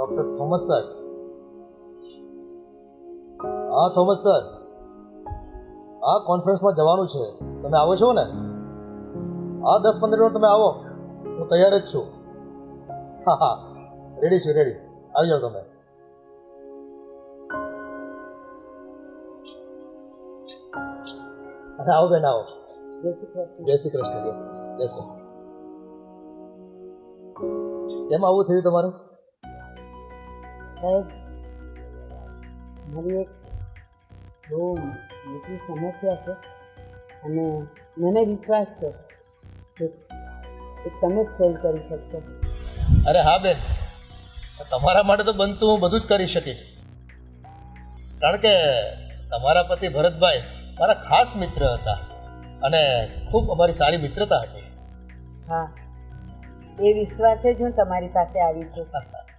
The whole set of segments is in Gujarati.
ડૉક્ટર થોમસ સર હા થોમસ સર હા કોન્ફરન્સમાં જવાનું છે. તમે આવો છો ને? હા દસ પંદર મિનિટ તમે આવો. હું તૈયાર જ છું. હા હા. રેડી છું રેડી આવી જાઓ તમે. આવો બેન આવો. જય શ્રી કૃષ્ણ જય શ્રી કૃષ્ણ. જય શ્રી કૃષ્ણ. કેમ આવું થયું તમારું? સાહેબ મારી એક બહુ મોટી સમસ્યા છે અને મને વિશ્વાસ છે કે તમે જ સોલ્વ કરી શકશો. અરે હા બેન તમારા માટે તો બનતું હું બધું જ કરી શકીશ. કારણ કે તમારા પતિ ભરતભાઈ મારા ખાસ મિત્ર હતા અને ખૂબ અમારી સારી મિત્રતા હતી. હા એ વિશ્વાસે જ હું તમારી પાસે આવી છું.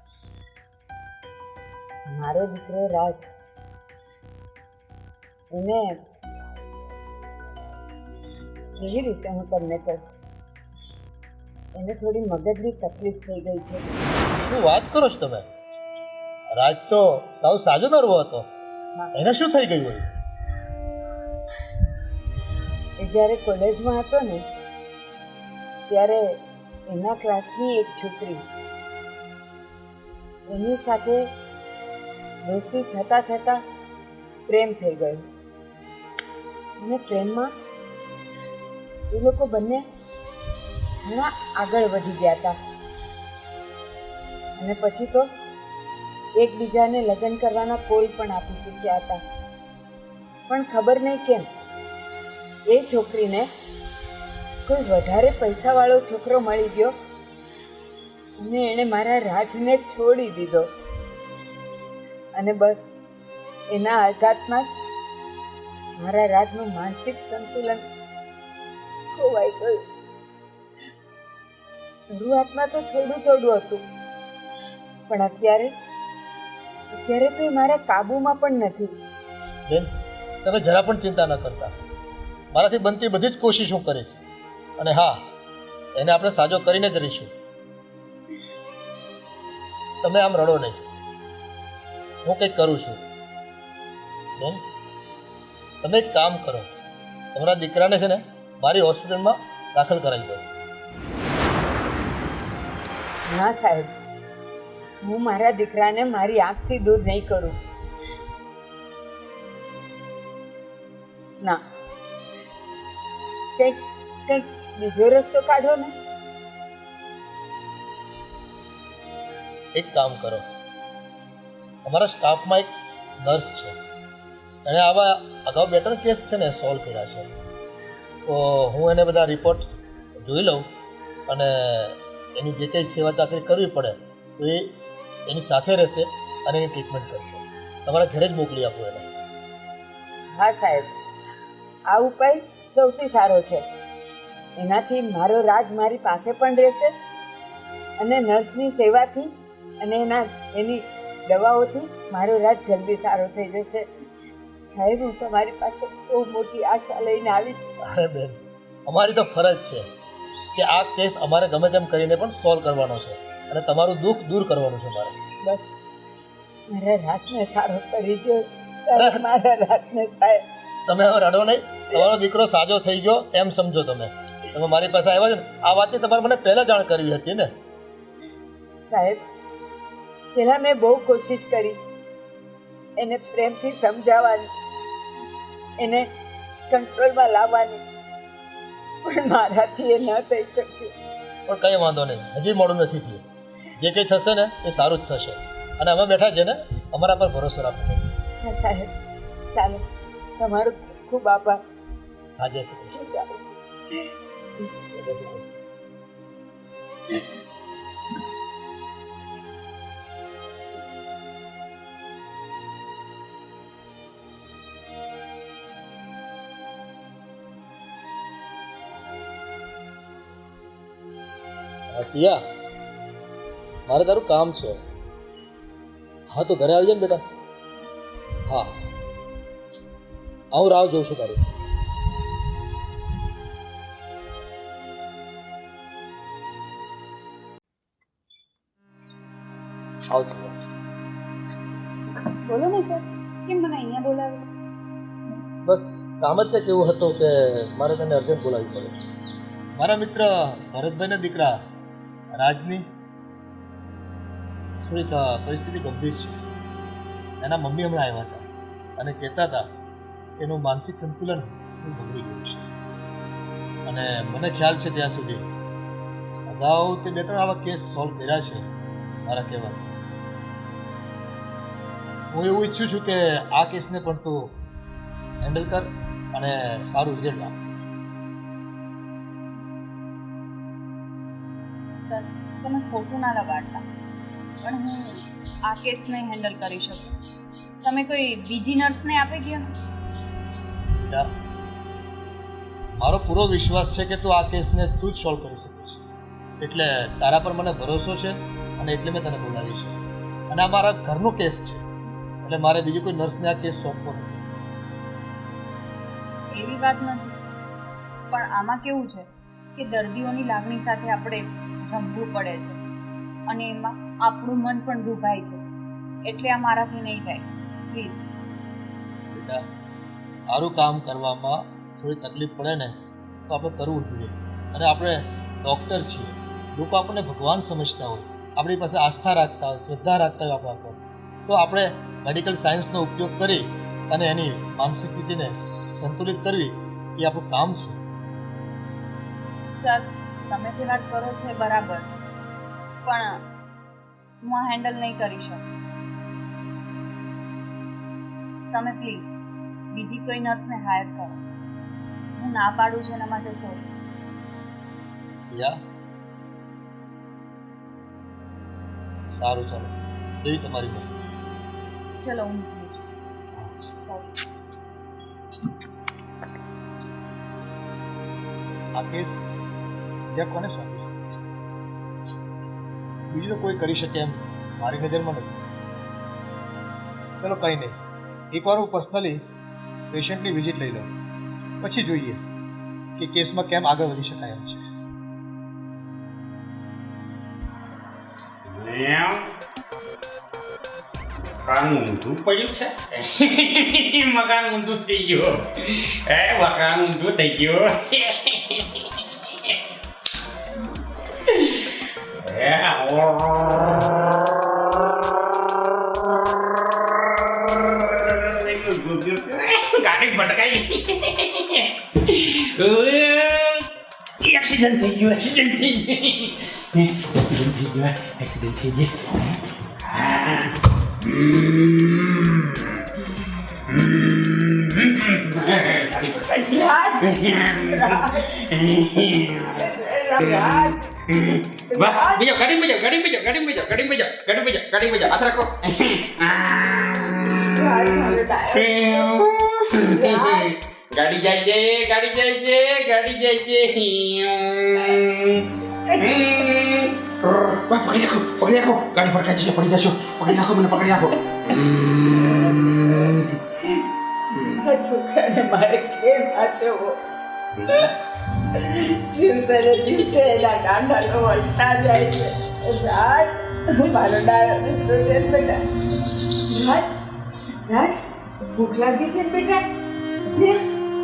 મારો દીકરો રાજ એને કેવી રીતે હું તમને કહું? એને થોડી મગજની તકલીફ થઈ ગઈ છે. શું વાત કરો છો તમે? રાજ તો સાવ સાજો નરવો હતો એને શું થઈ ગયું હોય? એ જ્યારે કોલેજમાં હતો ને ત્યારે એના ક્લાસની એક છોકરી એની સાથે દોસ્તી થતાં થતાં પ્રેમ થઈ ગયો. અને પ્રેમમાં એ લોકો બંને ઘણા આગળ વધી ગયા હતા. અને પછી તો એકબીજાને લગ્ન કરવાના કોલ પણ આપી ચૂક્યા હતા. પણ ખબર નહીં કેમ, એ છોકરીને કોઈ વધારે પૈસાવાળો છોકરો મળી ગયો અને એણે મારા રાજને છોડી દીધો. અને બસ, એના આઘાતમાં જ મારા રાજનું માનસિક સંતુલન ખોવાઈ ગયું. શરૂઆતમાં તો થોડું થોડું હતું, પણ અત્યારે અત્યારે તો એ મારા કાબુમાં પણ નથી. બેન, તમે જરા પણ ચિંતા ન કરતા. મારાથી બનતી બધી જ કોશિશ હું કરીશ. અને હા, એને આપણે સાજો કરીને જ રહીશું. તમે આમ રડો નહીં. હું કંઈક કરું છું. બેન તમે એક કામ કરો. તમારા દીકરાને છે ને મારી હોસ્પિટલમાં દાખલ કરાવી દો. ના સાહેબ હું મારા દીકરાને મારી આંખથી દૂર નહીં કરું. ના. કંઈક કંઈક બીજો રસ્તો કાઢો ને. એક કામ કરો. અમારા સ્ટાફમાં એક નર્સ છે. એણે આવા અગાઉ બે ત્રણ કેસ છે ને સોલ્વ કર્યા છે. તો હું એને બધા રિપોર્ટ જોઈ લઉં અને એની જે કંઈ સેવા ચાકરી કરવી પડે તો એ એની સાથે રહેશે અને એની ટ્રીટમેન્ટ કરશે. તમારા ઘરે જ મોકલી આપું એને. હા, સાહેબ. આ ઉપાય સૌથી સારો છે. એનાથી મારો રાજ મારી પાસે પણ રહેશે અને નર્સની સેવાથી અને એના એની દવાઓથી મારો રાજ જલ્દી સારો થઈ જશે. સાહેબ હું તમારી પાસે બહુ મોટી આશા લઈને આવી છું. અરે બેન અમારી તો ફરજ છે કે આ કેસ અમારે ગમે તેમ કરીને પણ સોલ્વ કરવાનો છે અને તમારું દુઃખ દૂર કરવાનું છે મારે. બસ મારા રાતને સારો કરી દો સર મારા રાતને સાહેબ. તમે હવે રડો નહીં. તમારો દીકરો સાજો થઈ ગયો એમ સમજો તમે. તમે મારી પાસે આવ્યા છો ને આ વાતની તમારે મને પહેલાં જાણ કરવી હતી ને? સાહેબ પહેલાં મેં બહુ કોશિશ કરી. એને પ્રેમથી સમજાવવાની એને કંટ્રોલમાં લાવવાની પણ મારાથી એ ન થઈ શક્યું. પણ કંઈ વાંધો નહીં. હજી મોડું નથી થયું. જે કંઈ થશે ને એ સારું જ થશે. અને અમે બેઠા છે ને અમારા પર ભરોસો રાખો. હા સાહેબ. ચાલો. તમારો ખૂબ આભાર. હા જય શ્રી કૃષ્ણ. ચાલો જય શ્રી કૃષ્ણ. સિયા મારે તારું કામ છે. હા તો ઘરે આવી જાય ને બેટા. હા. હું રાહ જોઉં છું તારી. આવજો બોલો ને સર કેમ મને અહીંયા બોલાવે? બસ કામ જ કંઈક એવું હતું કે મારે તને અર્જન્ટ બોલાવી પડે. મારા મિત્ર ભરતભાઈના દીકરા રાજની થોડીક પરિસ્થિતિ ગંભીર છે. એના મમ્મી હમણાં આવ્યા હતા અને કહેતા હતા એનું માનસિક સંતુલન ખૂબ બગડી ગયું છે. અને મને ખ્યાલ છે ત્યાં સુધી. અગાઉ તે બે ત્રણ આવા કેસ સોલ્વ કર્યા છે મારા કહેવાથી. હું એવું ઈચ્છું છું કે આ કેસને પણ તું હેન્ડલ કર અને સારું રિઝલ્ટ આપ. સર તમે ખોટું ના લગાડતા. પણ હું આ કેસ નહીં હેન્ડલ કરી શકું. તમે કોઈ બીજી નર્સને આપી ગયા? મારો પૂરો વિશ્વાસ છે કે તું આ કેસને તું જ સોલ્વ કરી શકીશ. એટલે તારા પર મને ભરોસો છે અને એટલે મેં તને બોલાવી છે. અને આ મારા ઘરનો કેસ છે. એટલે મારે બીજી કોઈ નર્સને આ કેસ સોંપવો નથી. એવી વાત નથી. પણ આમાં કેવું છે કે દર્દીઓની લાગણી સાથે આપણે રમવું પડે છે. અને એમાં આપણું મન પણ દુભાય છે. એટલે આ મારાથી નહીં થાય. પ્લીઝ બેટા સારું કામ કરવામાં થોડી તકલીફ પડે ને તો આપણે કરવું જોઈએ. અને આપણે ડૉક્ટર છીએ. લોકો આપણને ભગવાન સમજતા હોય. આપણી પાસે આસ્થા રાખતા હોય શ્રદ્ધા રાખતા હોય આપણા પર. તો આપણે મેડિકલ સાયન્સનો ઉપયોગ કરી અને એની માનસિક સ્થિતિને સંતુલિત કરવી એ આપણું કામ છે. સર તમે જે વાત કરો છો એ બરાબર છે. પણ હું આ હેન્ડલ નહીં કરી શકું. તમે પ્લીઝ બીજી કોઈ નર્સને હાયર કરો. હું ના પાડું છું એના માટે સોરી સિયા? સારું ચાલો. જેવી તમારી મરજી ચલો હું સોરી આ કેસ જ્યાં કોને સોંપી શકે. બીજું તો કોઈ કરી શકે એમ મારી નજરમાં નથી. ચલો કંઈ નહીં. એકવાર હું પર્સનલી પેશન્ટની વિઝિટ લઈ લઉં. પછી જોઈએ કે કેસમાં કેમ આગળ વધી શકાય એમ છે. મકાન ઊંધું પડ્યું છે? મકાન ઊંધું થઈ ગયું. એ મકાન ઊંધું થઈ ગયું. એ ગાડી ભટકાઈ એક્સિડન્ટ થઈ ગયો એક્સિડન્ટ થઈ ગયો એક્સિડન્ટ થઈ ગયો એક્સિડન્ટ થઈ ગયો હા. હમ. વાહ બીજો ગાડી જાઓ ગાડી જાઓ ગાડી જાઓ ગાડી જાઓ ગાડી જાઓ ગાડી જાઓ હાથ રાખો ગાડી જાય છે ગાડી જાય છે ગાડી જાય છે વાહ, પકડી રાખો પકડી રાખો ગાડી ભટકાઈ જશે પડી જશો પકડી રાખો મને પકડી રાખો આ છોકરાને મારે કેમ વાંચવો દિવસે ને દિવસે એના દાંડાનો વળતા જાય છે રાજ મારો ડાયો દીકરો છે ને બેટા રાજ રાજ ભૂખ લાગી છે ને બેટા લે,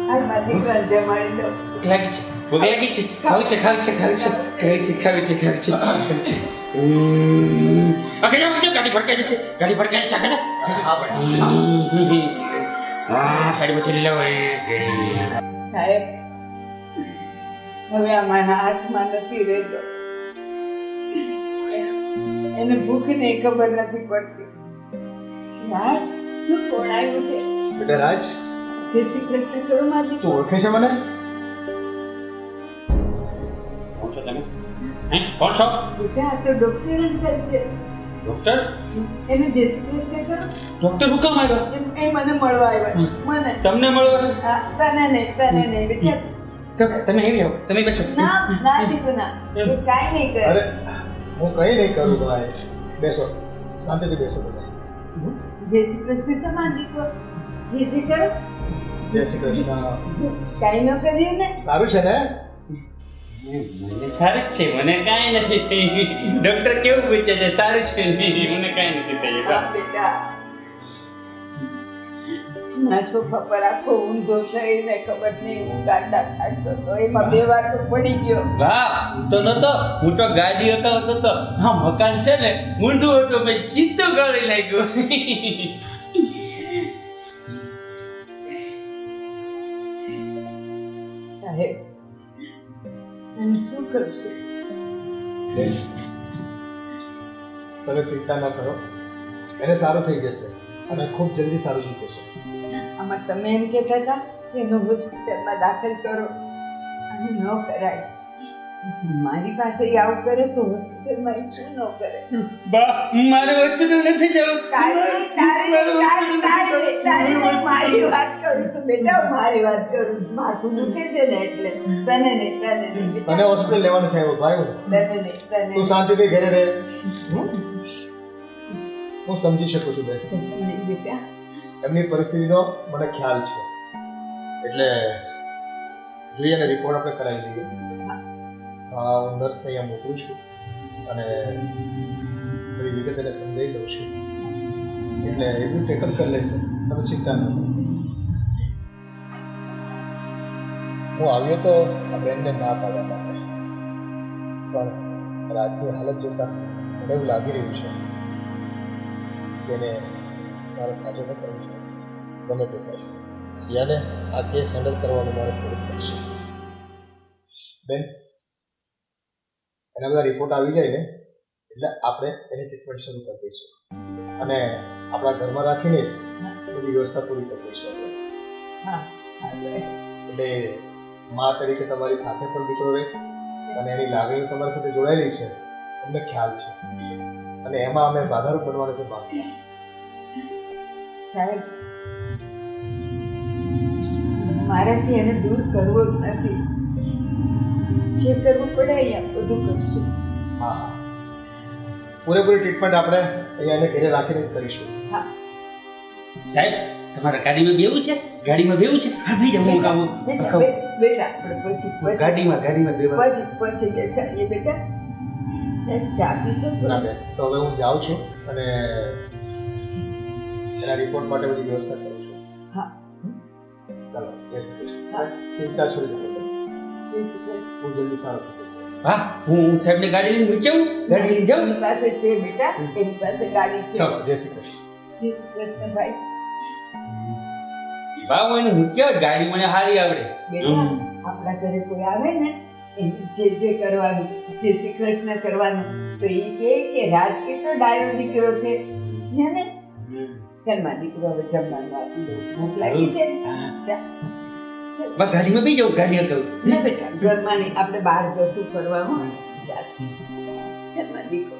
આ મારા દીકરાને જમાડી દો ભૂખ લાગી છે ભૂખ લાગી છે ખાવું છે ખાવું છે ખાવું છે ખાવું છે ખાવું છે ખાવું છે ખાવું છે હમ. ઓકે જાઓ જાઓ ગાડી ભટકાઈ જશે ગાડી ભટકાઈ જશે આગળ હા સાડી બચી લો સાહેબ હવે આ મારા હાથમાં નથી રહેતો એને ભૂખ નહીં ખબર નથી પડતી. રાજ તું કોણ આવ્યું છે? બેટા રાજ? જય શ્રી કૃષ્ણ કરો મારી. તું ઓળખે છે મને? કોણ છો તમે? હે? કોણ છો? બેટા આ તો ડોક્ટર અંકલ છે. ડોક્ટર એને જય શ્રી કૃષ્ણ કરો ડોક્ટર હું કામ આવ્યો? એ મને મળવા આવ્યો. મને. તમને મળવા તને નહીં તને નહીં. બેટા તમે એવી હો તમે બચો ના ના ટીકુ ના. એ કાંઈ નહીં કરે. અરે હું કઈ નહીં કરું ભાઈ. બેસો શાંતિથી બેસો બધા. જય શ્રી કૃષ્ણ તો દીકો જે જે કરો. જય શ્રી કૃષ્ણ. કાઈ કાંઈ ન કરીએ ને. સારું છે ને? મને સારું જ છે મને કાંઈ નથી થઈ. ડોક્ટર કેવું પૂછે છે સારું છે મને કાંઈ નથી થઈ. બેટા. ના સોફા પર આખો ઊંધો થઈને ખબર નહીં હું ગાડા કાઢતો તો એમાં બે વાર તો પડી ગયો. વાહ તો નતો હું તો ગાડી હતો હતો તો હા મકાન છે ને ઊંધું હતું મેં સીધું કરી લાગ્યો સાહેબ અને શું કરશું તમે ચિંતા ન કરો. એને સારું થઈ જશે અને ખૂબ જલ્દી સારું થઈ જશે. આમાં તમે એમ કહેતા હતા કે એનો હોસ્પિટલમાં દાખલ કરો અને ન કરાય. મારી પાસે આવું કરે તો હોસ્પિટલમાં શું ન કરે? બા મારે હોસ્પિટલ નથી જવું. તારે તારે તારે તારે તારે હું મારી વાત કરું છું બેટા મારી વાત કરું. માથું દુખે છે ને એટલે. તને નહીં તને નહીં તને હોસ્પિટલ લેવાનું છે ભાઈ તને નહીં તને તું શાંતિથી ઘરે રહે. હું સમજી શકું છું બેટા. એમની પરિસ્થિતિનો મને ખ્યાલ છે. એટલે જોઈએ અને રિપોર્ટ આપણે કરાવી દઈએ. હું નર્સને અહીંયા મોકલું છું અને બધી વિગત એને સમજાવી દઉં છું. એટલે એવું ટેકલ કરી લેશે, તમે ચિંતા ન કરો. હું આવ્યો તો આ બેનને ના પાડવા માટે. પણ રાજની હાલત જોતાં મને એવું લાગી રહ્યું છે કે મારે સાજો ન કરવું પડશે ગમે તે થાય. સિયાને આ કેસ હેન્ડલ કરવાનું મારે થોડું પડશે. બેન એના બધા રિપોર્ટ આવી જાય ને એટલે આપણે એની ટ્રીટમેન્ટ શરૂ કરી દઈશું. અને આપણા ઘરમાં રાખીને જ બધી વ્યવસ્થા પૂરી કરી દઈશું આપણે. એટલે મા તરીકે તમારી સાથે પણ દીકરો રહે અને એની લાગણીઓ તમારી સાથે જોડાયેલી છે. અમને ખ્યાલ છે. અને એમાં અમે બાધારૂપ બનવા તો માંગતા સાહેબ. મારાથી એને દૂર કરવો જ નથી. જે કરવું પડે અહીંયા બધું કરશું હા. હા પૂરેપૂરી ટ્રીટમેન્ટ આપણે અહીંયા એને ઘરે રાખીને કરીશું. હા. સાહેબ તમારા ગાડીમાં બેવું છે? ગાડીમાં બેવું છે? હા ભાઈ જાઉં કામ બેટા પછી પછી. ગાડીમાં ગાડીમાં બેવા પછી પછી બેસાડીએ બેટા. સાહેબ ચા પીશો થોડા? બેન તો હવે હું જાઉં છું અને એના રિપોર્ટ માટે બધી વ્યવસ્થા કરું છું. હા. ચાલો જય શ્રી હા. કૃષ્ણ ચિંતા છોડી દો બહુ જલ્દી સારો થઈ જશે હા હું છેલ્લી ગાડી લઈને નીચે હું ગાડી લઈને જાઉં? એની પાસે છે બેટા એની પાસે ગાડી છે. ચાલો જય શ્રી કૃષ્ણ. જય શ્રી કૃષ્ણ ભાઈ. ભાવ એને મૂક્યો ગાડી મને સારી આવડે. બેટા આપણા ઘરે કોઈ આવે ને જે જે કરવાનું જે શ્રી કૃષ્ણ કરવાનું તો એ કે રાજ કેટલો ડાયો દીકરો છે. ને? ચાલમાં દીકરો હવે જમવાનું આપી દઉં ભૂખ લાગી છે. ચાલ ચાલ. બા ગાડીમાં બી જાઉં ગાડી હતું ના બેટા ઘરમાં નહીં આપણે બહાર જશું ફરવામાં ચાલ. ચાલમાં દીકરો